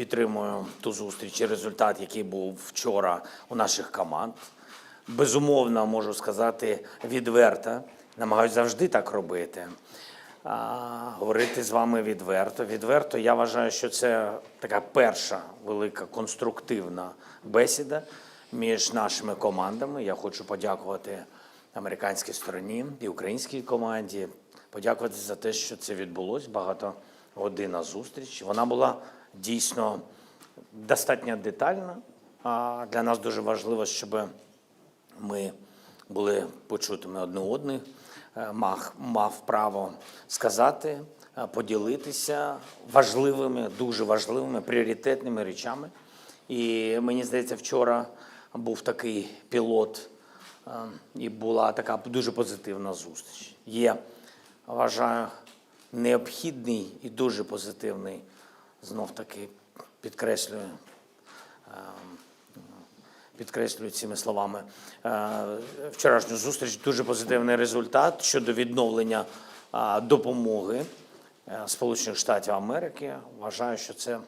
підтримую ту зустріч і результат, який був вчора у наших команд. Безумовно, можу сказати відверто, намагаюся завжди так робити. А, говорити з вами відверто. Відверто я вважаю, що це така перша велика конструктивна бесіда між нашими командами. Я хочу подякувати американській стороні і українській команді. Подякувати за те, що це відбулось. Багатогодинна зустріч. Вона була дійсно достатньо детальна. А для нас дуже важливо, щоб ми були почутими одне одних, е, мав, мав право сказати, е, поділитися важливими, дуже важливими, пріоритетними речами. І мені здається, вчора був такий пілот, е, і була така дуже позитивна зустріч. Є, вважаю, необхідний і дуже позитивний, знов таки підкреслюю, підкреслюю цими словами е, вчорашню зустріч. Дуже позитивний результат щодо відновлення е, допомоги е, Сполучених Штатів Америки. Вважаю, що це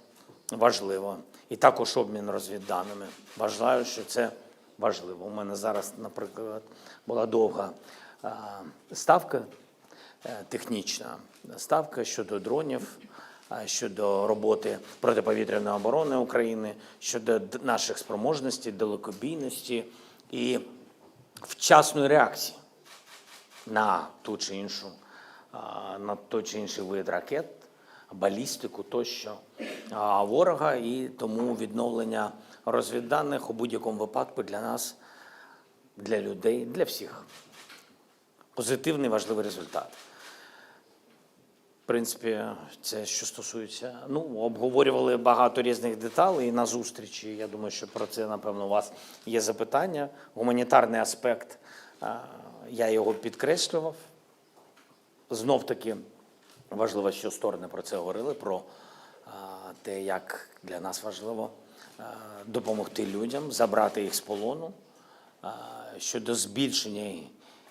важливо. І також обмін розвідданими. Вважаю, що це важливо. У мене зараз, наприклад, була довга е, ставка е, технічна ставка щодо дронів, щодо роботи протиповітряної оборони України, щодо наших спроможностей, далекобійності і вчасної реакції на ту чи іншу, на той чи інший вид ракет, балістику тощо ворога, і тому відновлення розвідданих у будь-якому випадку для нас, для людей, для всіх. Позитивний важливий результат. Принципі, це що стосується. Ну, обговорювали багато різних деталей на зустрічі. Я думаю, що про це, напевно, у вас є запитання. Гуманітарний аспект, я його підкреслював. Знов таки важливо, що сторони про це говорили, про те, як для нас важливо допомогти людям, забрати їх з полону, щодо збільшення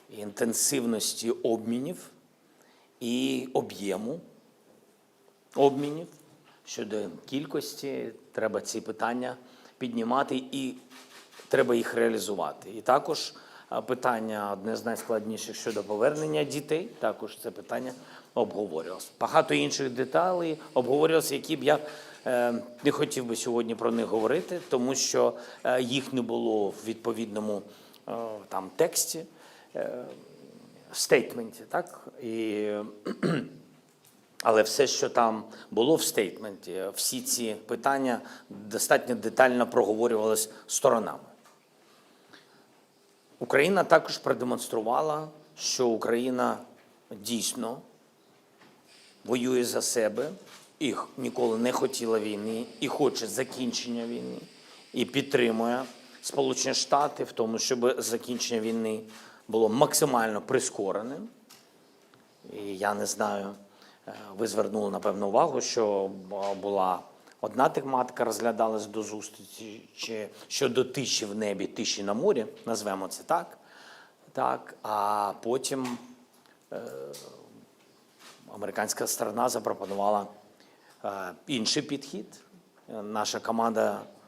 інтенсивності обмінів і об'єму обмінів щодо кількості. Треба ці питання піднімати і треба їх реалізувати. І також питання одне з найскладніших щодо повернення дітей. Також це питання обговорювалося. Багато інших деталей обговорювалося, які б я е, не хотів би сьогодні про них говорити, тому що е, їх не було в відповідному е, там тексті. Е, стейтменті, так? І, але все, що там було в стейтменті, всі ці питання достатньо детально проговорювалися сторонами. Україна також продемонструвала, що Україна дійсно воює за себе і ніколи не хотіла війни, і хоче закінчення війни, і підтримує Сполучені Штати в тому, щоб закінчення війни було максимально прискореним. І я не знаю, е, ви звернули напевно увагу, що була одна тематика розглядалась до зустрічі щодо тиші в небі, тиші на морі, назвемо це так. так а потім е, американська сторона запропонувала е, інший підхід. Е, Наша команда е,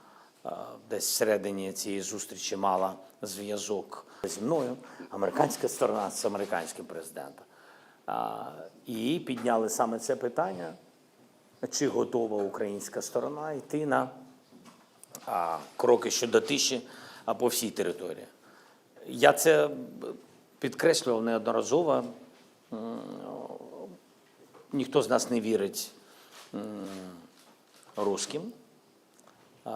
десь всередині цієї зустрічі мала зв'язок зі мною, американська сторона з американським президентом. І підняли саме це питання, чи готова українська сторона йти на кроки щодо тиші по всій території. Я це підкреслював неодноразово. Ніхто з нас не вірить русським.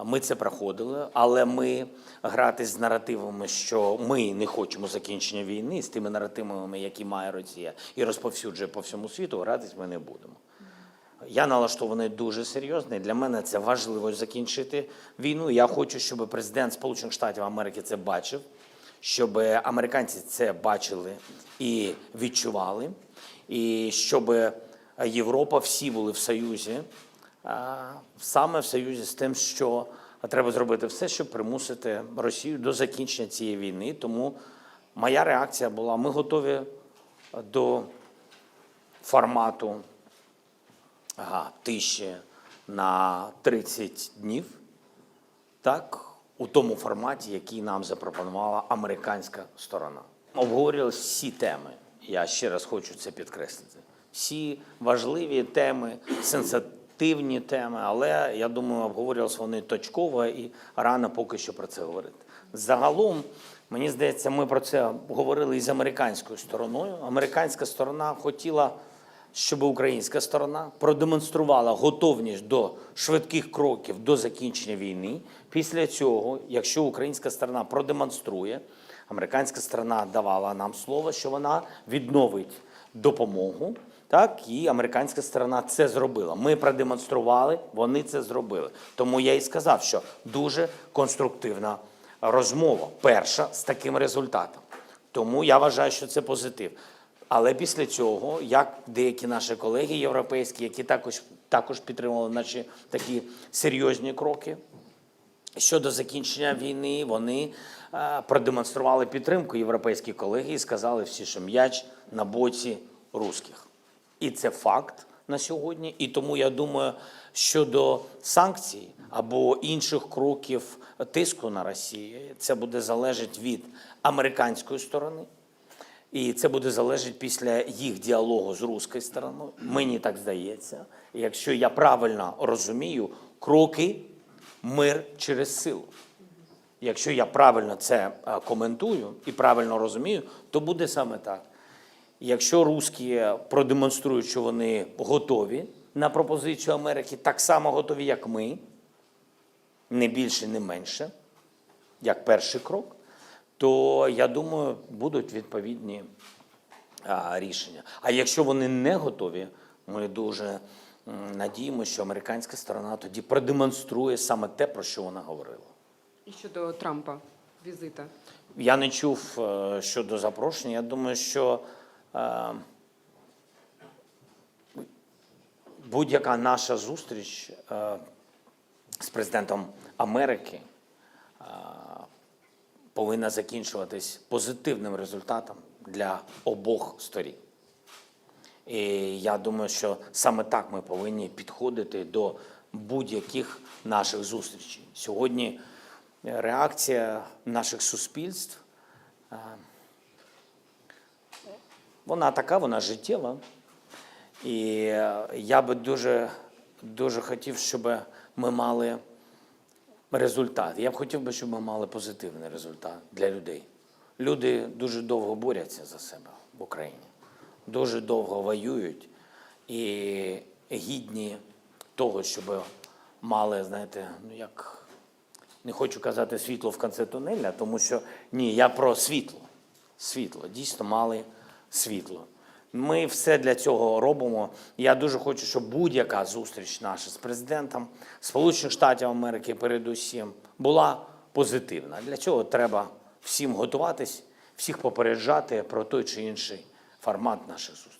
Ми це проходили, але ми грати з наративами, що ми не хочемо закінчення війни, з тими наративами, які має Росія, і розповсюджує по всьому світу, гратись ми не будемо. Я налаштований дуже серйозно. і Для мене це важливо закінчити війну. Я хочу, щоб президент Сполучених Штатів Америки це бачив, щоб американці це бачили і відчували, і щоб Європа всі були в союзі, саме в союзі з тим, що треба зробити все, щоб примусити Росію до закінчення цієї війни. Тому моя реакція була: ми готові до формату ага, тиші на 30 днів, так, у тому форматі, який нам запропонувала американська сторона. Обговорювалися всі теми. Я ще раз хочу це підкреслити. Всі важливі теми, сенситивні теми, але я думаю, обговорювалися вони точково і рано поки що про це говорити. Загалом, мені здається, ми про це говорили і з американською стороною. Американська сторона хотіла щоб українська сторона продемонструвала готовність до швидких кроків до закінчення війни. Після цього, якщо українська сторона продемонструє, американська сторона давала нам слово, що вона відновить допомогу. Так, і американська сторона це зробила. Ми продемонстрували, вони це зробили. Тому я і сказав, що дуже конструктивна розмова, перша з таким результатом. Тому я вважаю, що це позитив. Але після цього, як деякі наші колеги європейські, які також, також підтримували наші такі серйозні кроки щодо закінчення війни, вони е, продемонстрували підтримку європейські колеги і сказали всі, що м'яч на боці русських. І це факт на сьогодні. І тому я думаю, щодо санкцій або інших кроків тиску на Росію, це буде залежати від американської сторони. І це буде залежати після їх діалогу з руською стороною. Мені так здається. Якщо я правильно розумію, кроки мир через силу. Якщо я правильно це е, коментую і правильно розумію, то буде саме так. Якщо русські продемонструють, що вони готові на пропозицію Америки, так само готові, як ми, не більше, не менше, як перший крок, то я думаю, будуть відповідні а, рішення. А якщо вони не готові, ми дуже надіємося, що американська сторона тоді продемонструє саме те, про що вона говорила. І щодо Трампа, візита. Я не чув е, щодо запрошення. Я думаю, що будь-яка наша зустріч е, з президентом Америки е, повинна закінчуватись позитивним результатом для обох сторін. І я думаю, що саме так ми повинні підходити до будь-яких наших зустрічей. Сьогодні реакція наших суспільств, е, вона така, вона життєва. І е, я би дуже, дуже хотів, щоб ми мали результат. Я б хотів би, щоб ми мали позитивний результат для людей. Люди дуже довго борються за себе в Україні, дуже довго воюють і гідні того, щоб мали, знаєте, ну як не хочу казати світло в кінці тунеля, тому що ні, я про світло. Світло, дійсно мали світло. Ми все для цього робимо. Я дуже хочу, щоб будь-яка зустріч наша з президентом Сполучених Штатів Америки, передусім, була позитивна. Для цього треба всім готуватись, всіх попереджати про той чи інший формат наших зустрічей.